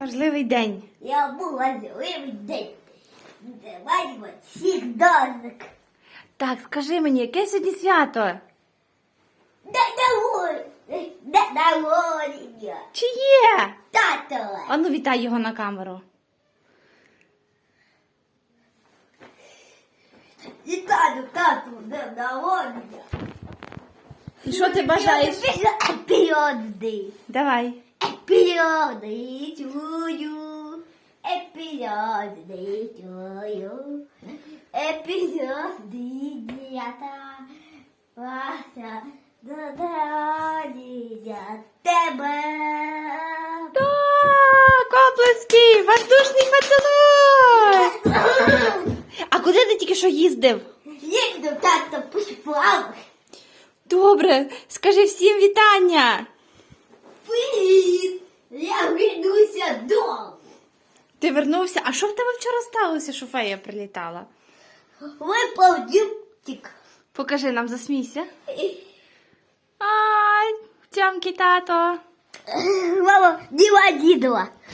Важливий день. Я був важливий день. Давай всіх дозик. Так, скажи мені, яке сьогодні свято? Народження. Чи є? Тато. Ану, вітай його на камеру. І тату, тату, день народження. І що ти бажаєш? Епіродний. Давай. Епіродний чую. Епіродний чую. Епіродний дята. Ваша до тебе. Так, оплески, воздушний поцілуй. А куди ти тільки що їздив? Їду тато поспав. Добре, скажи всім вітання. Привіт! Я вернуся додому. Ти вернувся. А що в тебе вчора сталося, що фея прилітала? Випав дюптик. Покажи нам, засмійся. Ай, тямки, тато. Мама, діва дідова.